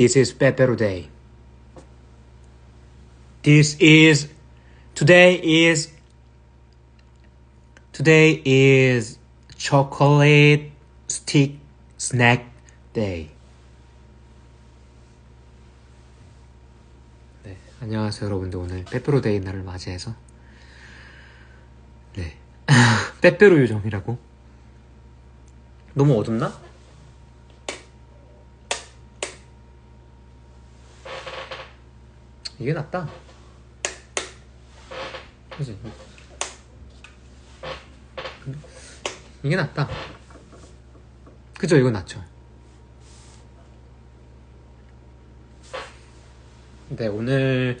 This is Pepero Day. This is today is today is chocolate stick snack day. 네, 안녕하세요 여러분들 오늘 빼빼로 데이 날을 맞이해서 네 빼빼로 요정이라고 너무 어둡나? 이게 낫다. 그지 이게 낫다. 그죠 이거 낫죠. 네 오늘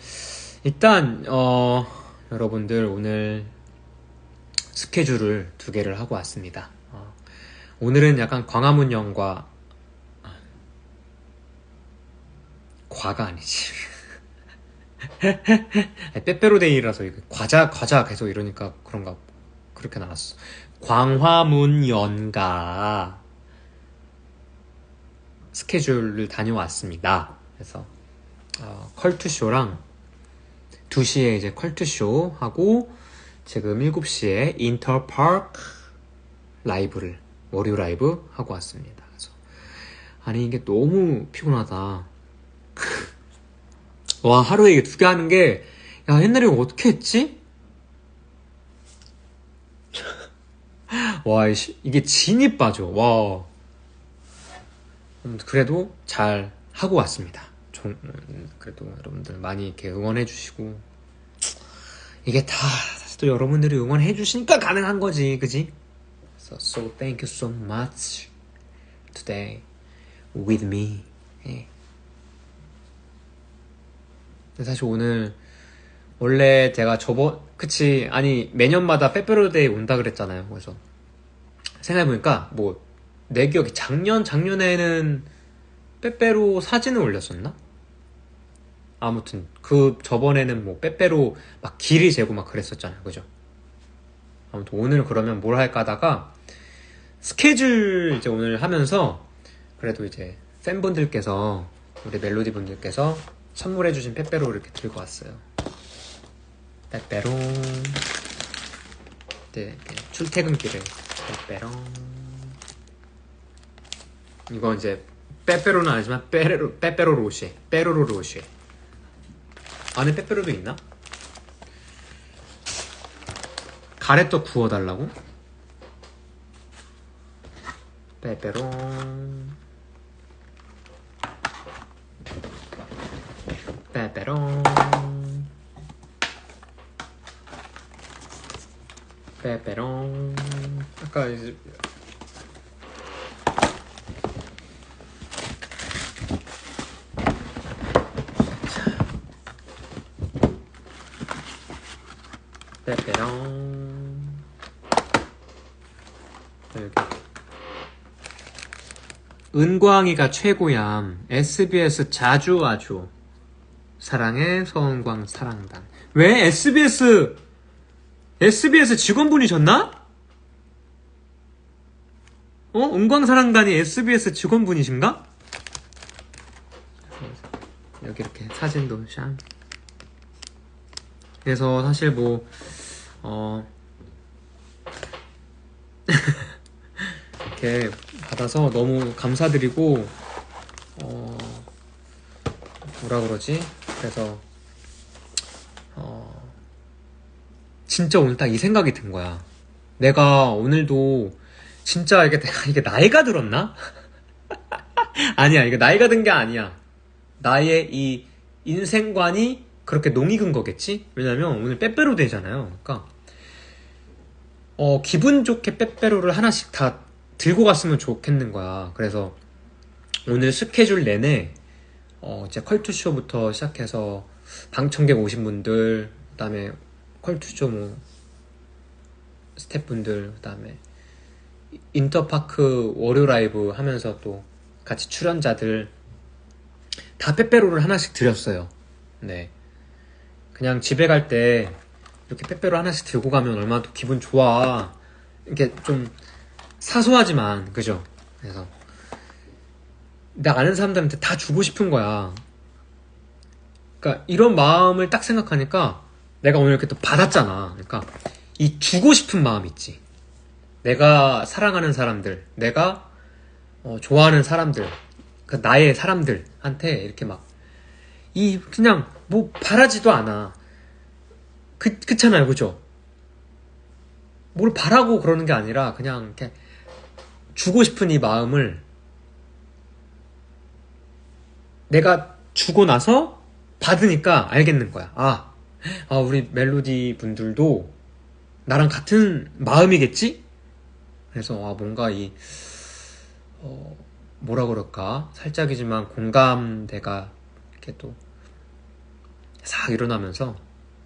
일단 어 여러분들 오늘 스케줄을 두 개를 하고 왔습니다. 어, 오늘은 약간 광화문역과 과가 아니지 빼빼로데이라서 이거 과자 과자 계속 이러니까 그런가 그렇게 나왔어. 광화문 연가 스케줄을 다녀왔습니다. 그래서 어, 컬투쇼랑 2시에 이제 컬투쇼 하고 지금 7시에 인터파크 라이브를 월요 라이브 하고 왔습니다. 그래서 아니 이게 너무 피곤하다 와 하루에 이게 두 개 하는 게 야 옛날에 이거 어떻게 했지? 와 이게 진이 빠져 와 음, 그래도 잘 하고 왔습니다 좀, 음, 그래도 여러분들 많이 이렇게 응원해 주시고 이게 다 사실 또 여러분들이 응원해 주시니까 가능한 거지 그지? So, so thank you so much today with me 예. 사실 오늘 원래 제가 저번 그치 아니 매년마다 빼빼로데이 온다 그랬잖아요 그래서 생각해보니까 뭐 내 기억에 작년 작년에는 빼빼로 사진을 올렸었나? 아무튼 그 저번에는 뭐 빼빼로 막 길이 재고 막 그랬었잖아요 그죠? 아무튼 오늘 그러면 뭘 할까 하다가 스케줄 이제 오늘 하면서 그래도 이제 팬분들께서 우리 멜로디 분들께서 선물해주신 빼빼로 이렇게 들고 왔어요. 빼빼로 네, 이렇게 출퇴근길에 빼빼로 이거 이제 빼빼로는 아니지만 빼레로, 빼빼로 로쉐 빼로로 로쉐. 안에 빼빼로도 있나? 가래떡 구워달라고? 빼빼로 빼빼로 빼빼로 아까 이제 빼빼롱. 여기. 은광이가 최고얌 SBS 자주 와줘 사랑해 서은광 사랑단 왜 SBS SBS 직원분이셨나? 어? 은광 사랑단이 SBS 직원분이신가? 여기 이렇게 사진도 샹 그래서 사실 뭐 어, 이렇게 받아서 너무 감사드리고, 어, 뭐라 그러지? 그래서, 어, 진짜 오늘 딱 이 생각이 든 거야. 내가 오늘도 진짜 이게 내가 이게 나이가 들었나? 아니야, 이게 나이가 든 게 아니야. 나의 이 인생관이 그렇게 농익은 거겠지? 왜냐면 오늘 빼빼로 되잖아요. 그러니까 어, 기분 좋게 빼빼로를 하나씩 다 들고 갔으면 좋겠는 거야. 그래서 오늘 스케줄 내내 어, 이제 컬투쇼부터 시작해서 방청객 오신 분들, 그 다음에 컬투쇼 뭐 스태프분들, 그 다음에 인터파크 월요 라이브 하면서 또 같이 출연자들 다 빼빼로를 하나씩 드렸어요. 네. 그냥 집에 갈 때 이렇게 빼빼로 하나씩 들고 가면 얼마나 또 기분 좋아. 이렇게 좀 사소하지만, 그죠? 그래서 나 아는 사람들한테 다 주고 싶은 거야. 그러니까 이런 마음을 딱 생각하니까 내가 오늘 이렇게 또 받았잖아. 그러니까 이 주고 싶은 마음 있지. 내가 사랑하는 사람들, 내가 어, 좋아하는 사람들, 그 나의 사람들한테 이렇게 막 이 그냥 뭐 바라지도 않아. 그 그렇잖아요, 그죠? 뭘 바라고 그러는 게 아니라 그냥 이렇게 주고 싶은 이 마음을 내가 주고 나서 받으니까 알겠는 거야. 아, 아 우리 멜로디 분들도 나랑 같은 마음이겠지? 그래서 아, 뭔가 이 어, 뭐라 그럴까 살짝이지만 공감대가 이렇게 또 싹 일어나면서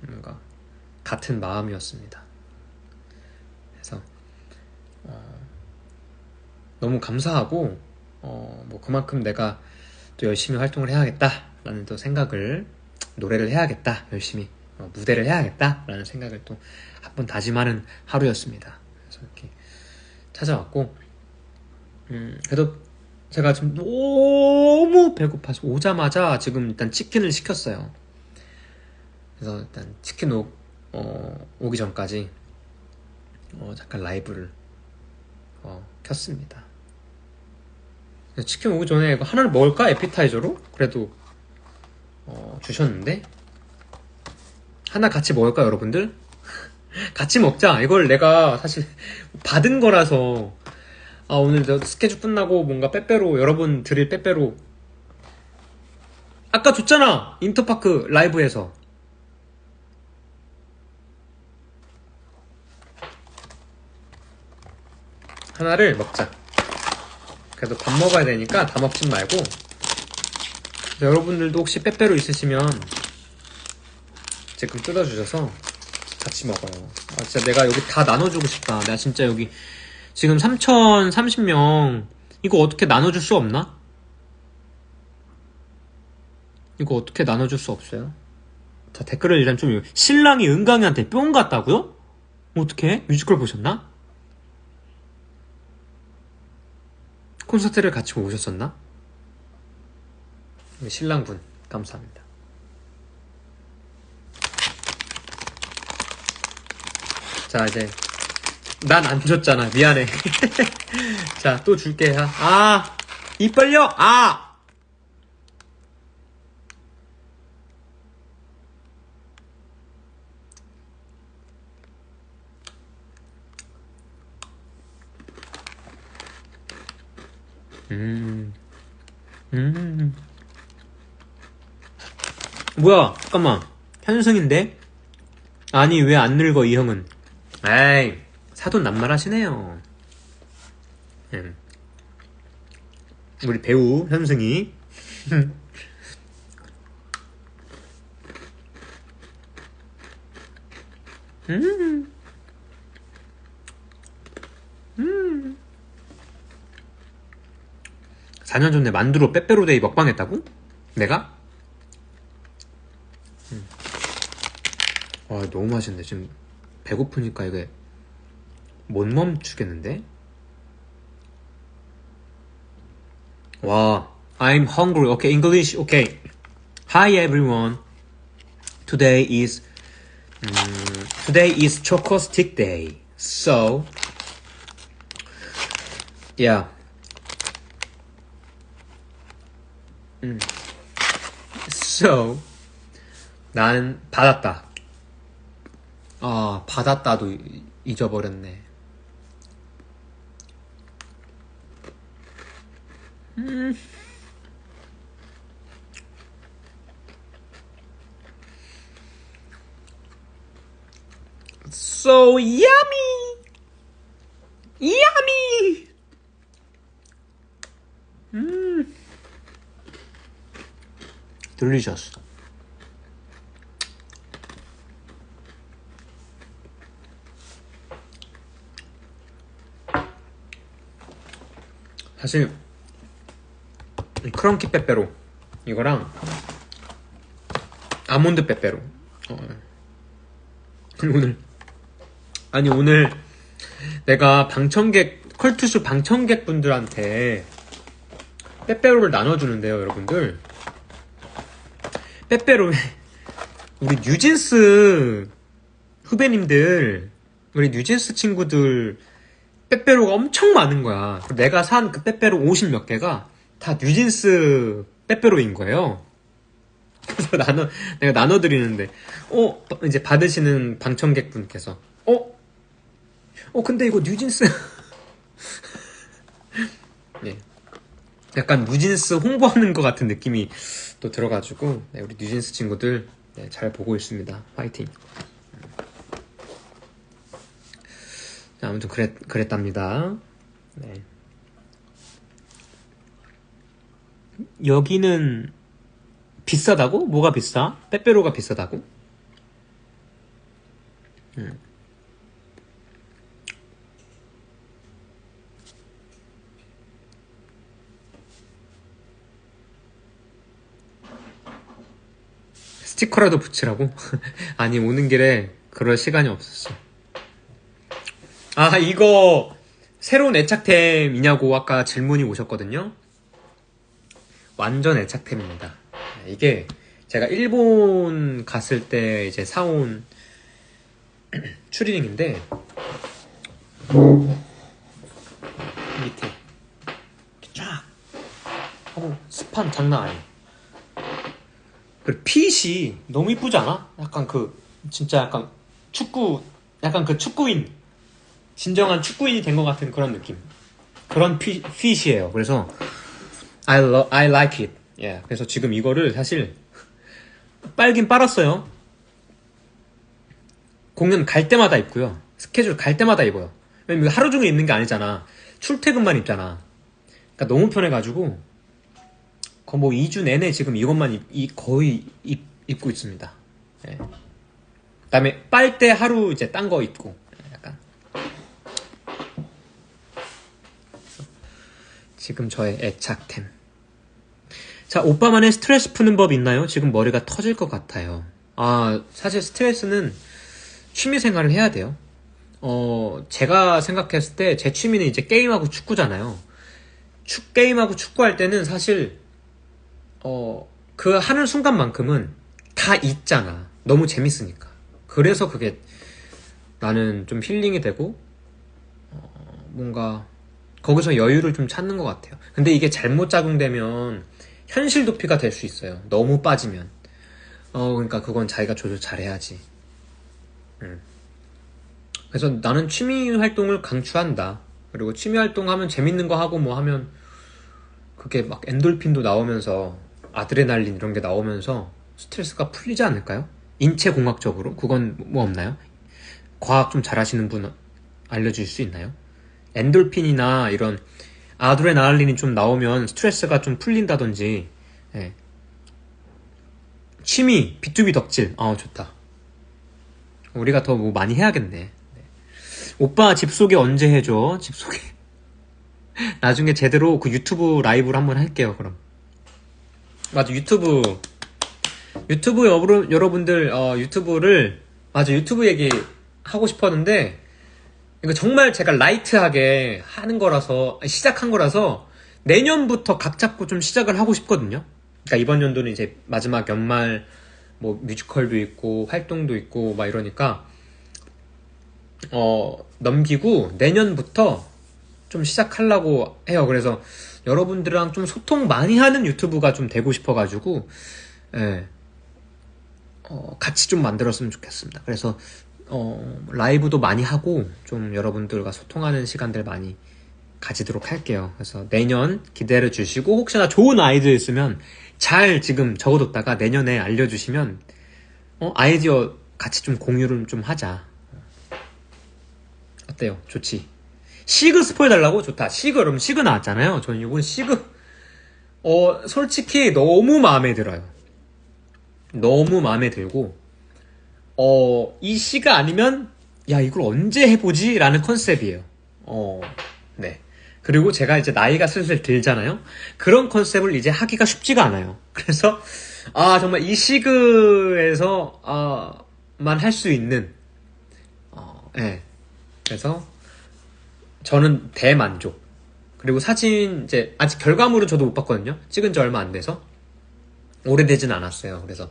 뭔가 같은 마음이었습니다. 그래서 어, 너무 감사하고 어, 뭐 그만큼 내가 또 열심히 활동을 해야겠다라는 또 생각을 노래를 해야겠다 열심히 어, 무대를 해야겠다라는 생각을 또 한 번 다짐하는 하루였습니다. 그래서 이렇게 찾아왔고 음, 그래도 제가 지금 너무 배고파서 오자마자 지금 일단 치킨을 시켰어요. 그래서 일단 치킨 오, 어, 오기 전까지 어, 잠깐 라이브를 어, 켰습니다. 치킨 오기 전에 이거 하나를 먹을까? 에피타이저로? 그래도 어, 주셨는데 하나 같이 먹을까 여러분들? 같이 먹자. 이걸 내가 사실 받은 거라서 아 오늘 저 스케줄 끝나고 뭔가 빼빼로 여러분 드릴 빼빼로 아까 줬잖아 인터파크 라이브에서 하나를 먹자 그래도 밥 먹어야 되니까 다 먹진 말고 여러분들도 혹시 빼빼로 있으시면 지금 뜯어주셔서 같이 먹어요 아 진짜 내가 여기 다 나눠주고 싶다 내가 진짜 여기 지금 3030명 이거 어떻게 나눠줄 수 없나? 이거 어떻게 나눠줄 수 없어요? 자 댓글을 일단 좀 읽- 신랑이 은강이한테 뿅 갔다고요? 어떻게? 뮤지컬 보셨나? 콘서트를 같이 오셨었나? 신랑분 감사합니다. 자 이제 난 안 줬잖아 미안해. 자 또 줄게. 아, 입 벌려. 아. 음. 음. 뭐야, 잠깐만. 현승인데? 아니, 왜 안 늙어, 이 형은? 에이, 사돈 낱말하시네요. 음. 우리 배우, 현승이. 음. 음. 4년 전에 만두로 빼빼로데이 먹방했다고? 내가? 와 너무 맛있네 지금 배고프니까 이게 못 멈추겠는데? 와 I'm hungry okay English okay Hi everyone Today is 음, Today is Choco Stick Day So Yeah 음. So 나는 받았다. 아 받았다도 이- 잊어버렸네. 음. So yummy, yummy. 음. delicious. 사실 이 크런키 빼빼로 이거랑 아몬드 빼빼로 어. 오늘 아니 오늘 내가 방청객 컬투쇼 방청객 분들한테 빼빼로를 나눠주는데요, 여러분들. 빼빼로, 우리 뉴진스 후배님들, 우리 뉴진스 친구들, 빼빼로가 엄청 많은 거야. 내가 산 그 빼빼로 50 몇 개가 다 뉴진스 빼빼로인 거예요. 그래서 나눠, 내가 나눠드리는데, 어, 이제 받으시는 방청객분께서, 어? 어, 근데 이거 뉴진스. 네. 약간 뉴진스 홍보하는 것 같은 느낌이 또 들어가지고, 네, 우리 뉴진스 친구들, 네, 잘 보고 있습니다. 화이팅. 자, 아무튼 그랬, 그랬답니다. 네. 여기는 비싸다고? 뭐가 비싸? 빼빼로가 비싸다고? 음. 스티커라도 붙이라고? 아니 오는 길에 그럴 시간이 없었어 아 이거 새로운 애착템이냐고 아까 질문이 오셨거든요. 완전 애착템입니다. 이게 제가 일본 갔을 때 이제 사온 추리닝인데 밑에 쫙 하고 스판 장난 아니에요. 그리고 핏이 너무 이쁘지 않아? 약간 그 진짜 약간 축구 약간 그 축구인 진정한 축구인이 된 것 같은 그런 느낌 그런 핏, 핏이에요 그래서 I, lo, I like it 예, 그래서 지금 이거를 사실 빨긴 빨았어요. 공연 갈 때마다 입고요. 스케줄 갈 때마다 입어요. 왜냐면 하루 종일 입는 게 아니잖아. 출퇴근만 입잖아. 그러니까 너무 편해가지고 거의 뭐 2주 내내 지금 이것만 입, 입, 거의 입, 입고 있습니다. 예. 그다음에 빨 때 하루 이제 딴 거 입고 약간 지금 저의 애착템. 자, 오빠만의 스트레스 푸는 법 있나요? 지금 머리가 터질 것 같아요. 아, 사실 스트레스는 취미 생활을 해야 돼요. 어, 제가 생각했을 때 제 취미는 이제 게임하고 축구잖아요. 축, 게임하고 축구할 때는 사실, 어, 그 하는 순간만큼은 다 있잖아. 너무 재밌으니까. 그래서 그게 나는 좀 힐링이 되고, 어, 뭔가, 거기서 여유를 좀 찾는 것 같아요. 근데 이게 잘못 작용되면 현실 도피가 될 수 있어요. 너무 빠지면. 어, 그러니까 그건 자기가 조절 잘해야지. 음. 그래서 나는 취미 활동을 강추한다. 그리고 취미 활동하면 재밌는 거 하고 뭐 하면 그게 막 엔돌핀도 나오면서 아드레날린 이런 게 나오면서 스트레스가 풀리지 않을까요? 인체 공학적으로 그건 뭐 없나요? 과학 좀 잘하시는 분 알려줄 수 있나요? 엔돌핀이나 이런 아드레날린이 좀 나오면 스트레스가 좀 풀린다든지 예. 취미 B2B 덕질. 아 좋다. 우리가 더 뭐 많이 해야겠네. 네. 오빠 집 소개 언제 해줘? 집 소개 나중에 제대로 그 유튜브 라이브를 한번 할게요 그럼. 맞아 유튜브. 유튜브 여러, 여러분들 어, 유튜브를 맞아 유튜브 얘기 하고 싶었는데 이거 정말 제가 라이트하게 하는 거라서 시작한 거라서 내년부터 각 잡고 좀 시작을 하고 싶거든요. 그러니까 이번 연도는 이제 마지막 연말 뭐 뮤지컬도 있고 활동도 있고 막 이러니까 어 넘기고 내년부터 좀 시작하려고 해요. 그래서 여러분들이랑 좀 소통 많이 하는 유튜브가 좀 되고 싶어가지고 예. 어, 같이 좀 만들었으면 좋겠습니다. 그래서 어, 라이브도 많이 하고 좀 여러분들과 소통하는 시간들 많이 가지도록 할게요. 그래서 내년 기대를 주시고 혹시나 좋은 아이디어 있으면 잘 지금 적어뒀다가 내년에 알려주시면 어, 아이디어 같이 좀 공유를 좀 하자. 어때요? 좋지? 시그 스포해 달라고? 좋다. 시그 그럼 시그 나왔잖아요. 저는 이건 시그 어 솔직히 너무 마음에 들어요. 너무 마음에 들고 어, 이 시가 아니면, 야, 이걸 언제 해보지? 라는 컨셉이에요. 어, 네. 그리고 제가 이제 나이가 슬슬 들잖아요? 그런 컨셉을 이제 하기가 쉽지가 않아요. 그래서, 아, 정말 이 시그에서, 아, 만할 수 있는, 어, 예. 네. 그래서, 저는 대만족. 그리고 사진 이제 아직 결과물은 저도 못 봤거든요. 찍은 지 얼마 안 돼서 오래되진 않았어요. 그래서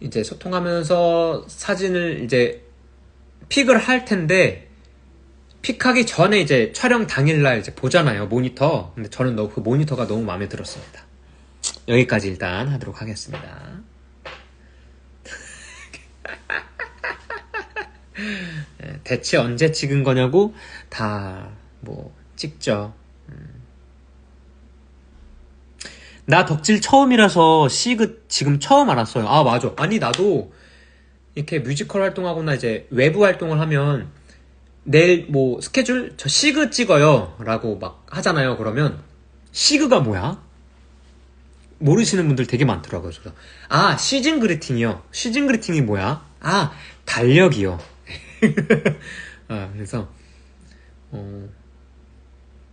이제 소통하면서 사진을 이제 픽을 할 텐데 픽하기 전에 이제 촬영 당일날 이제 보잖아요 모니터. 근데 저는 너무 그 모니터가 너무 마음에 들었습니다. 여기까지 일단 하도록 하겠습니다. 예, 대체 언제 찍은 거냐고 다 뭐 찍죠. 음. 나 덕질 처음이라서 시그 지금 처음 알았어요. 아 맞아. 아니 나도 이렇게 뮤지컬 활동하거나 이제 외부 활동을 하면 내일 뭐 스케줄 저 시그 찍어요 라고 막 하잖아요. 그러면 시그가 뭐야? 모르시는 분들 되게 많더라고요. 그래서 아 시즌 그리팅이요. 시즌 그리팅이 뭐야? 아 달력이요. 아, 그래서 어,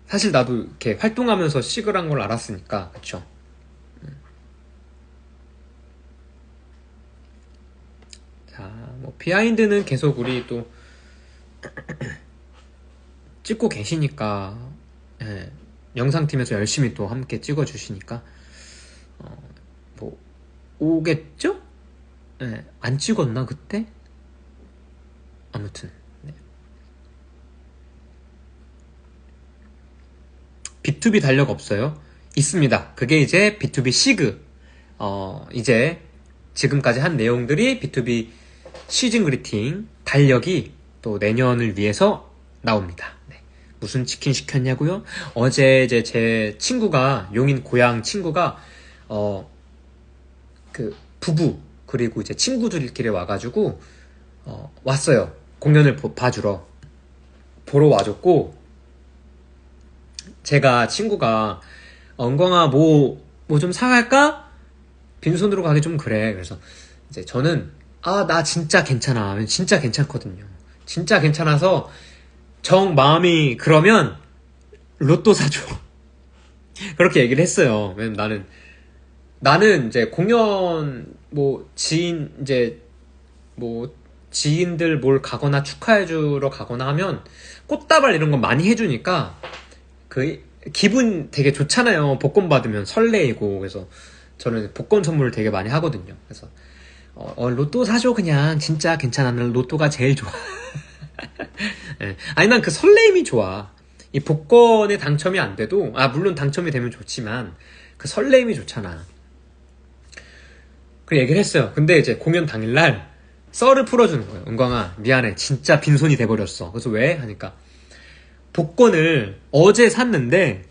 사실 나도 이렇게 활동하면서 시그란 걸 알았으니까 그쵸. 음. 자, 뭐 비하인드는 계속 우리 또 찍고 계시니까 예, 영상팀에서 열심히 또 함께 찍어주시니까 어, 뭐 오겠죠? 예, 안 찍었나 그때? 아무튼 네. B2B 달력 없어요? 있습니다. 그게 이제 B2B 시그. 어, 이제 지금까지 한 내용들이 B2B 시즌 그리팅 달력이 또 내년을 위해서 나옵니다. 네. 무슨 치킨 시켰냐고요? 어제 이제 제 친구가 용인 고향 친구가 어, 그 부부 그리고 이제 친구들끼리 와가지고 어, 왔어요. 공연을 보- 봐주러 보러 와줬고 제가 친구가 엉광아 뭐 뭐 좀 사갈까? 빈손으로 가기 좀 그래. 그래서 이제 저는 아 나 진짜 괜찮아. 진짜 괜찮거든요. 진짜 괜찮아서 정 마음이 그러면 로또 사줘. 그렇게 얘기를 했어요. 왜냐면 나는 나는 이제 공연 뭐 지인 이제 뭐 지인들 뭘 가거나 축하해 주러 가거나 하면 꽃다발 이런 거 많이 해 주니까 그 기분 되게 좋잖아요. 복권 받으면 설레이고 그래서 저는 복권 선물을 되게 많이 하거든요. 그래서 어, 어, 로또 사줘 그냥 진짜 괜찮아. 난 로또가 제일 좋아. 예. 아니 난 그 설레임이 좋아. 이 복권에 당첨이 안 돼도 아 물론 당첨이 되면 좋지만 그 설레임이 좋잖아. 그 얘기를 했어요. 근데 이제 공연 당일날 썰을 풀어주는 거예요. 은광아 미안해 진짜 빈손이 돼버렸어. 그래서 왜 하니까 복권을 어제 샀는데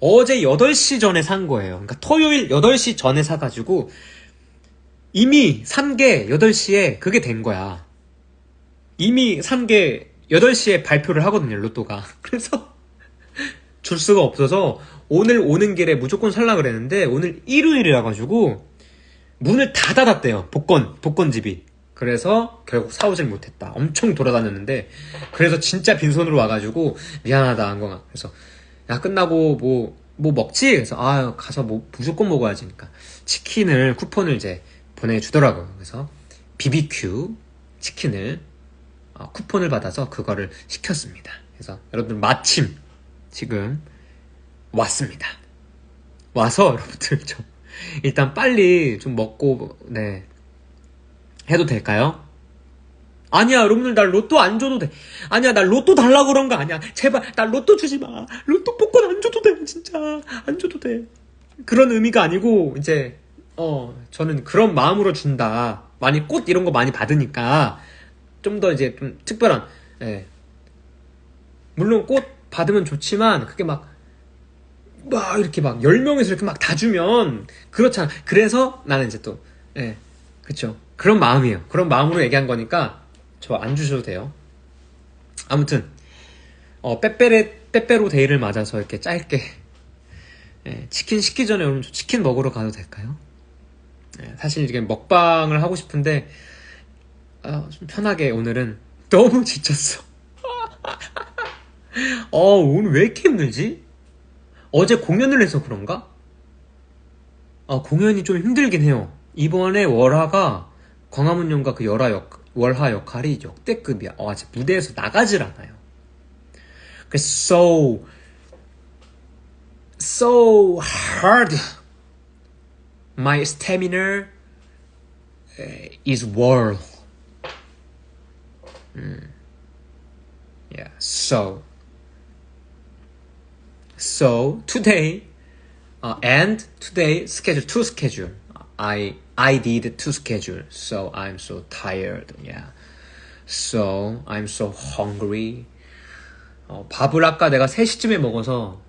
어제 8시 전에 산 거예요. 그러니까 토요일 8시 전에 사가지고 이미 산 게 8시에 그게 된 거야. 이미 산 게 8시에 발표를 하거든요, 로또가. 그래서 줄 수가 없어서 오늘 오는 길에 무조건 살라 그랬는데 오늘 일요일이라 가지고 문을 다 닫았대요. 복권, 복권집이. 그래서 결국 사오질 못했다. 엄청 돌아다녔는데 그래서 진짜 빈손으로 와가지고 미안하다 안광아. 그래서 야 끝나고 뭐뭐 먹지? 그래서 아 가서 뭐 무조건 먹어야지. 그러니까 치킨을 쿠폰을 이제 보내주더라고요. 그래서 BBQ 치킨을 어, 쿠폰을 받아서 그거를 시켰습니다. 그래서 여러분들 마침 지금 왔습니다. 와서 여러분들 좀 일단 빨리 좀 먹고 네 해도 될까요? 아니야 여러분들 나 로또 안 줘도 돼 아니야 나 로또 달라고 그런 거 아니야 제발 나 로또 주지 마 로또 복권 안 줘도 돼 진짜 안 줘도 돼 그런 의미가 아니고 이제 어 저는 그런 마음으로 준다 많이 꽃 이런 거 많이 받으니까 좀 더 이제 좀 특별한 예. 물론 꽃 받으면 좋지만 그게 막 막 이렇게 막 10명에서 이렇게 막 다 주면 그렇잖아. 그래서 나는 이제 또 예. 그쵸. 그런 마음이에요. 그런 마음으로 얘기한 거니까 저 안 주셔도 돼요. 아무튼 어 빼빼레 빼빼로 데이를 맞아서 이렇게 짧게 예, 치킨 시기 전에 여러분 저 치킨 먹으러 가도 될까요? 예, 사실 이게 먹방을 하고 싶은데 아, 좀 편하게 오늘은 너무 지쳤어. 어 오늘 왜 이렇게 힘들지? 어제 공연을 해서 그런가? 아, 공연이 좀 힘들긴 해요. 이번에 월화가 광화문 연가 그 열화 역, 월화 역할이 역대급이야. 어, 아직 무대에서 나가질 않아요. 그래서 so hard. My stamina uh, is war. Mm. Yeah, so. So today, uh, and today schedule two schedule. I I did two schedule, so I'm so tired. Yeah, so I'm so hungry. 어, 밥을 아까 내가 3시쯤에 먹어서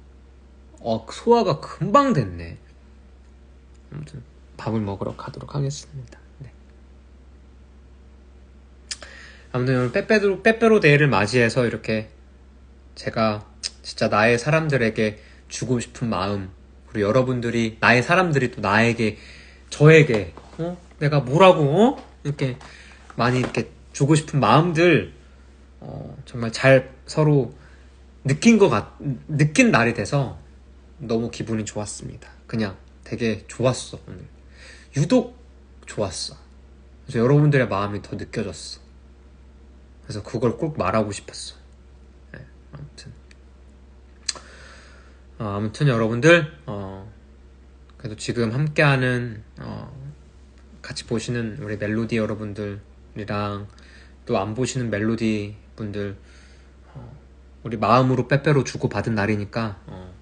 어, 소화가 금방 됐네. 아무튼 밥을 먹으러 가도록 하겠습니다. 네. 아무튼 오늘 빼빼로, 빼빼로 데이를 맞이해서 이렇게 제가 진짜 나의 사람들에게 주고 싶은 마음 그리고 여러분들이 나의 사람들이 또 나에게 저에게 어? 내가 뭐라고 어? 이렇게 많이 이렇게 주고 싶은 마음들 어, 정말 잘 서로 느낀 것 같, 느낀 날이 돼서 너무 기분이 좋았습니다. 그냥 되게 좋았어, 오늘. 유독 좋았어. 그래서 여러분들의 마음이 더 느껴졌어. 그래서 그걸 꼭 말하고 싶었어. 네, 아무튼. 어, 아무튼 여러분들, 어, 그래도 지금 함께하는, 어, 같이 보시는 우리 멜로디 여러분들이랑 또 안 보시는 멜로디 분들, 어, 우리 마음으로 빼빼로 주고 받은 날이니까, 어,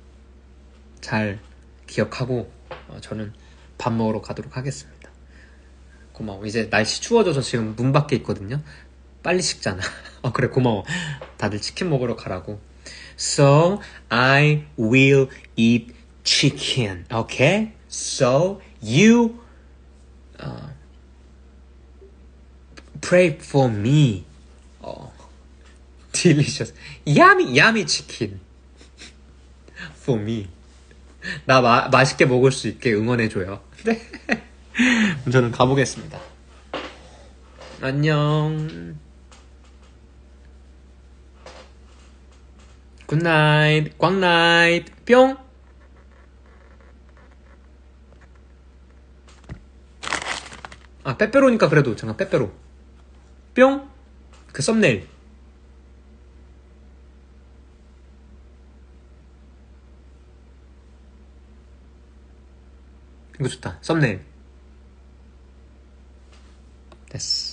잘 기억하고, 어, 저는 밥 먹으러 가도록 하겠습니다. 고마워. 이제 날씨 추워져서 지금 문 밖에 있거든요. 빨리 식잖아. 어, 그래, 고마워. 다들 치킨 먹으러 가라고. So, I will eat chicken. Okay? So, you, uh, pray for me. 어, delicious. Yummy, yummy chicken. For me. 나 마, 맛있게 먹을 수 있게 응원해줘요. 네. 저는 가보겠습니다. 안녕. 굿나잇, 꽝나잇, 뿅! 아, 빼빼로니까 그래도 잠깐 빼빼로. 뿅! 그 썸네일. 이거 좋다. 썸네일. 됐어.